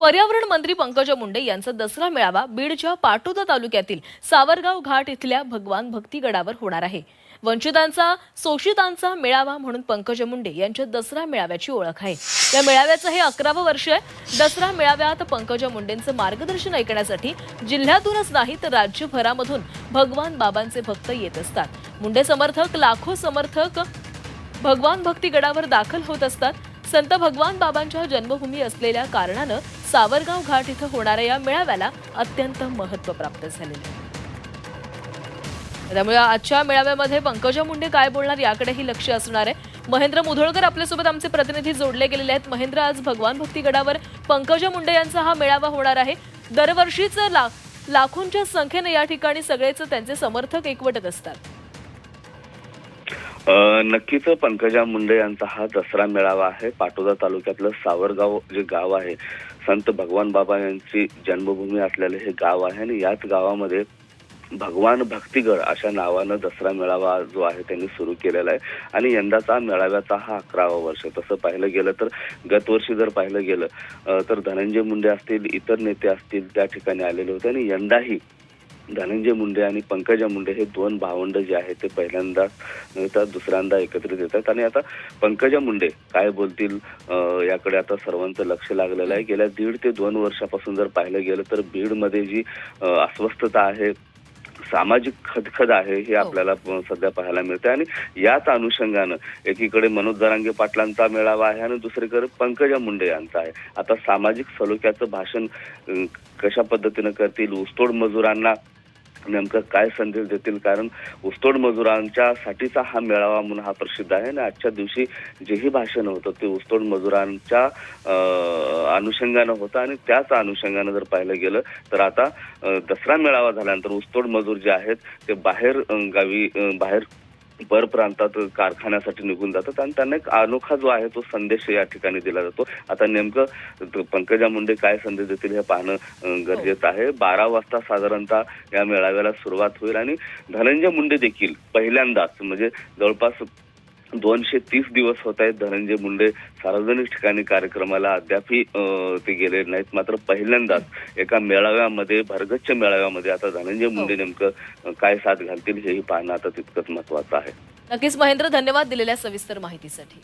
पर्यावरण मंत्री पंकजा मुंडे यांचा दसरा मेळावा बीडच्या पाटोदा तालुक्यातील सावरगाव घाट इथल्या भगवान भक्तीगडावर होणार आहे. वंचितांचा शोषितांचा मेळावा म्हणून पंकजा मुंडे यांच्या दसरा मेळाव्याची ओळख आहे. या मेळाव्याचं हे अकरावं वर्ष आहे. दसरा मेळाव्यात पंकजा मुंडेंचं मार्गदर्शन ऐकण्यासाठी जिल्ह्यातूनच नाही तर राज्यभरामधून भगवान बाबांचे भक्त येत असतात. मुंडे समर्थक लाखो समर्थक भगवान भक्तीगडावर दाखल होत असतात. संत भगवान बाबांच्या जन्मभूमी असलेल्या कारणानं सावरगाव घाट इथं होणाऱ्या या मेळाव्याला अत्यंत महत्त्व प्राप्त झालेलं आहे. त्यामुळे आजच्या मेळाव्यामध्ये पंकजा मुंडे काय बोलणार याकडेही लक्ष असणार आहे. महेंद्र मुधोळकर आपल्यासोबत आमचे प्रतिनिधी जोडले गेलेले आहेत. महेंद्र आज भगवान भक्तीगडावर पंकजा मुंडे यांचा हा मेळावा होणार आहे. दरवर्षीच ला लाखोंच्या संख्येने या ठिकाणी सगळेच त्यांचे समर्थक एकवटत असतात. नक्कीच पंकजा मुंडे यांचा हा दसरा मेळावा आहे. पाटोदा तालुक्यातलं सावरगाव जे गाव आहे संत भगवान बाबा यांची जन्मभूमी असलेले हे गाव आहे आणि याच गावामध्ये भगवान भक्तिगड अशा नावानं दसरा मेळावा जो आहे त्यांनी सुरू केलेला आहे. आणि यंदाचा मेळाव्याचा हा अकरावा वर्ष तसं पाहिलं गेलं तर गतवर्षी जर पाहिलं गेलं तर धनंजय मुंडे असतील इतर नेते असतील त्या ठिकाणी आलेले होते. आणि यंदाही धनंजय मुंडे आणि पंकजा मुंडे हे दोन भावंड जे आहेत ते पहिल्यांदा तर दुसऱ्यांदा एकत्रित येतात. आणि आता पंकजा मुंडे काय बोलतील याकडे आता सर्वांचं लक्ष लागलेलं आहे. गेल्या दीड ते दोन वर्षापासून जर पाहिलं गेलं तर बीडमध्ये जी अस्वस्थता आहे सामाजिक खदखद आहे हे हो. आपल्याला सध्या पाहायला मिळते आणि याच अनुषंगानं एकीकडे मनोज जरांगे पाटलांचा मेळावा आहे आणि दुसरीकडे पंकजा मुंडे यांचा आहे. आता सामाजिक सलोख्याचं भाषण कशा पद्धतीनं करतील? ऊसतोड मजुरांना नेमकं काय संदेश देतील? कारण ऊसतोड मजुरांच्या साठीचा हा मेळावा म्हणून हा प्रसिद्ध आहे आणि आजच्या दिवशी जेही भाषण होतं ते ऊसतोड मजुरांच्या अनुषंगानं होतं आणि त्याच अनुषंगानं जर पाहिलं गेलं तर आता दसरा मेळावा झाल्यानंतर ऊसतोड मजूर जे आहेत ते बाहेर गावी बाहेर पर प्रांतात कारखान्यासाठी निघून जातात आणि त्यांना एक अनोखा जो आहे तो संदेश या ठिकाणी दिला जातो. आता नेमकं पंकजा मुंडे काय संदेश देतील हे पाहणं अं, गरजेचं आहे. बारा वाजता साधारणतः या मेळाव्याला सुरुवात होईल आणि धनंजय मुंडे देखील पहिल्यांदाच म्हणजे जवळपास दोनशे तीस दिवस होत आहेत धनंजय मुंडे सार्वजनिक ठिकाणी कार्यक्रमाला. अद्यापही ते गेले नाहीत. मात्र पहिल्यांदाच एका मेळाव्यामध्ये भरगच्च मेळाव्यामध्ये आता धनंजय मुंडे नेमकं अं, काय साथ घालतील हेही पाहणं आता तितकंच महत्वाचं आहे. नक्कीच महेंद्र धन्यवाद दिलेल्या सविस्तर माहितीसाठी.